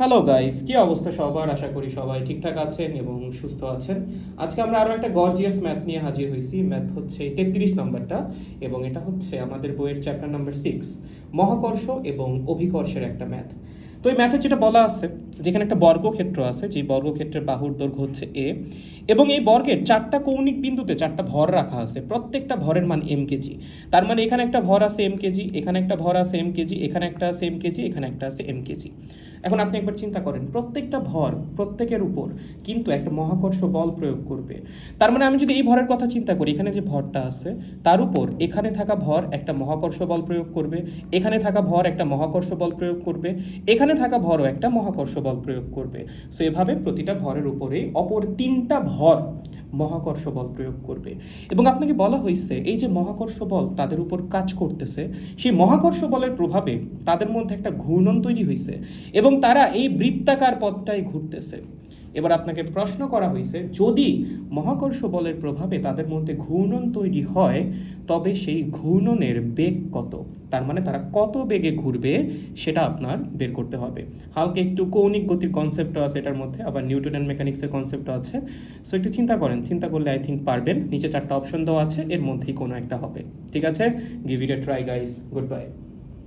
Hello guys কি অবস্থা সবার? আশা করি সবাই ঠিকঠাক আছেন এবং সুস্থ আছেন। আজকে আমরা আরও একটা গর্জিয়াস ম্যাথ নিয়ে হাজির হয়েছি। ম্যাথ হচ্ছে তেত্রিশ নম্বরটা এবং এটা হচ্ছে আমাদের বইয়ের চ্যাপ্টার নাম্বার সিক্স মহাকর্ষ এবং অভিকর্ষের একটা ম্যাথ তো এই ম্যাথে যেটা বলা আছে যেখানে একটা বর্গক্ষেত্র আছে যে বর্গক্ষেত্রের বাহুর দৈর্ঘ্য হচ্ছে এ এবং এই বর্গের চারটা কৌণিক বিন্দুতে চারটা ভর রাখা আছে, প্রত্যেকটা ভরের মান এম কেজি তার মানে এখানে একটা ভর আছে এম কেজি এখানে একটা ভর আছে এম কেজি এখানে একটা আছে এম কেজি এখানে একটা আছে এম কেজি এখন আপনি একবার চিন্তা করেন, প্রত্যেকটা ভর, প্রত্যেকের উপর কিন্তু একটা মহাকর্ষ বল প্রয়োগ করবে। তার মানে আমি যদি এই ভরের কথা চিন্তা করি, এখানে যে ভরটা আছে, তার উপর এখানে থাকা ভর একটা মহাকর্ষ বল প্রয়োগ করবে, এখানে থাকা ভর একটা মহাকর্ষ বল প্রয়োগ করবে, এখানে থাকা ভরও একটা মহাকর্ষ বল প্রয়োগ করবে। সো এভাবে প্রতিটা ভরের উপরেই অপর তিনটা ভর মহাকর্ষ বল প্রয়োগ করবে। এবং আপনাকে বলা হয়েছে, এই যে মহাকর্ষ বল তাদের উপর কাজ করতেছে, সেই মহাকর্ষ বলের প্রভাবে তাদের মধ্যে একটা ঘূর্ণন তৈরি হয়েছে এবং তারা এই বৃত্তাকার পথটাই ঘুরতেছে। এবার আপনাকে প্রশ্ন করা হয়েছে যদি মহাকর্ষ বলের প্রভাবে তাদের মধ্যে ঘূর্ণন তৈরি হয়, তবে সেই ঘূর্ণনের বেগ কত? তার মানে তারা কত বেগে ঘুরবে সেটা আপনার বের করতে হবে। হালকা একটু কৌণিক গতির কনসেপ্টও আছে এটার মধ্যে, আবার নিউটন অ্যান্ড মেকানিক্সের কনসেপ্টও আছে। সো একটু চিন্তা করেন, চিন্তা করলে আই থিঙ্ক পারবেন। নিচে চারটা অপশন দেওয়া আছে, এর মধ্যেই কোনো একটা হবে। ঠিক আছে? Give it a try guys goodbye